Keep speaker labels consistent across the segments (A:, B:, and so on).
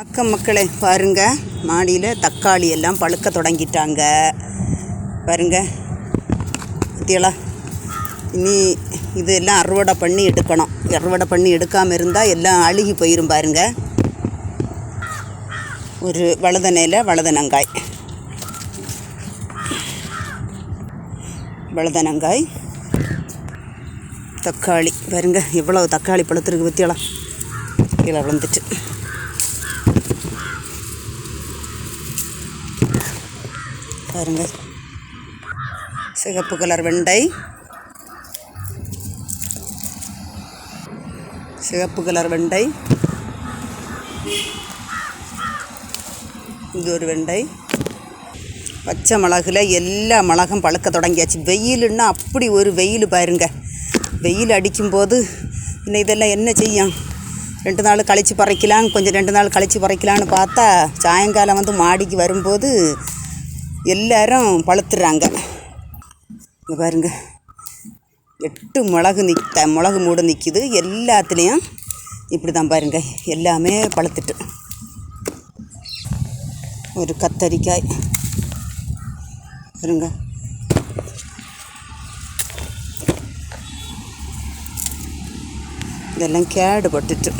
A: வணக்கம் மக்களை. பாருங்க மாடியில் தக்காளி எல்லாம் பழுக்க தொடங்கிட்டாங்க. பாருங்க பத்தியலா இனி இதெல்லாம் அறுவடை பண்ணி எடுக்கணும். அறுவடை பண்ணி எடுக்காமல் இருந்தால் எல்லாம் அழுகி போயிரும் பாருங்க. ஒரு வலதனையில் வலதனங்காய் வலதனங்காய் தக்காளி. பாருங்க எவ்வளோ தக்காளி பழுத்துருக்கு பத்தியலா கீழே விழுந்துட்டு பாருங்க. சிகப்பு கலர் வெண்டை. சிகப்பு கலர் வெண்டை. இது ஒரு வெண்டை. பச்சை மிளகுல எல்லா மிளகும் பழுக்க தொடங்கியாச்சு. வெயிலுன்னா அப்படி ஒரு வெயில் பாருங்க. வெயில் அடிக்கும்போது இன்னும் இதெல்லாம் என்ன செய்யும்? ரெண்டு நாள் கழித்து பறைக்கலாம் கொஞ்சம் ரெண்டு நாள் கழித்து பறைக்கலான்னு பார்த்தா சாயங்காலம் வந்து மாடிக்கு வரும்போது எல்லாரும் பழுத்துறாங்க. இங்கே பாருங்க. எட்டு மிளகு நிற்க மிளகு மூடு நிற்கிது எல்லாத்துலேயும் இப்படி தான் பாருங்க. எல்லாமே பழுத்துட்டு. ஒரு கத்தரிக்காய். பாருங்க. இதெல்லாம் கேடுபட்டுட்டு.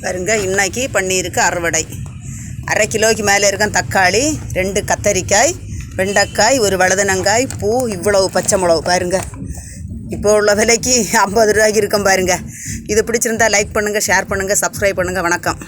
A: பாருங்க இன்னைக்கு பன்னீருக்கு அறுவடை. அரை கிலோக்கு மேலே இருக்கும் தக்காளி ரெண்டு கத்தரிக்காய் வெண்டைக்காய் ஒரு வளதனங்காய் பூ இவ்வளவு பச்சை மிளகு பாருங்கள் இப்போ உள்ள விலைக்கு ஐம்பது ரூபாய்க்கு இருக்கும் பாருங்கள் இது பிடிச்சிருந்தா லைக் பண்ணுங்கள் ஷேர் பண்ணுங்கள் சப்ஸ்கிரைப் பண்ணுங்கள் வணக்கம்.